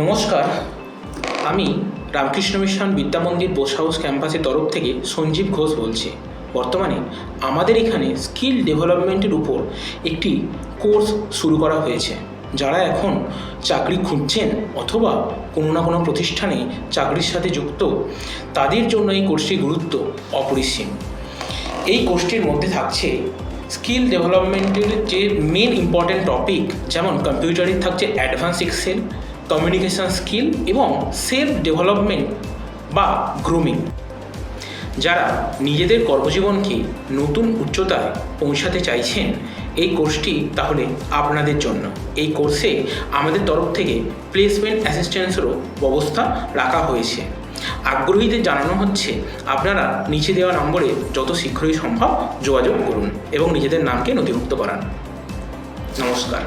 নমস্কার। আমি Ramakrishna mission Vidyamandir Bose house ক্যাম্পাসের তরফ থেকে সঞ্জীব ঘোষ বলছি। বর্তমানে আমাদের এখানে স্কিল ডেভেলপমেন্টের উপর একটি কোর্স শুরু করা হয়েছে। যারা এখন চাকরি খুঁজছেন অথবা কোনো না কোনো প্রতিষ্ঠানে চাকরির সাথে যুক্ত, তাদের জন্য এই কোর্সটির গুরুত্ব অপরিসীম। এই কোর্সটির মধ্যে থাকছে স্কিল ডেভেলপমেন্টের যে মেন ইম্পর্ট্যান্ট টপিক যেমন কম্পিউটারে থাকছে অ্যাডভান্স এক্সেল কমিউনিকেশন স্কিল এবং সেলফ ডেভেলপমেন্ট বা গ্রুমিং যারা নিজেদের কর্মজীবনকে নতুন উচ্চতায় পৌঁছাতে চাইছেন, এই কোর্সটি তাহলে আপনাদের জন্য। এই কোর্সে আমাদের তরফ থেকে প্লেসমেন্ট অ্যাসিস্ট্যান্সেরও ব্যবস্থা রাখা হয়েছে। আগ্রহীদের জানানো হচ্ছে, আপনারা নিচে দেওয়া নম্বরে যত শীঘ্রই সম্ভব যোগাযোগ করুন এবং নিজেদের নামকে নথিভুক্ত করান। নমস্কার।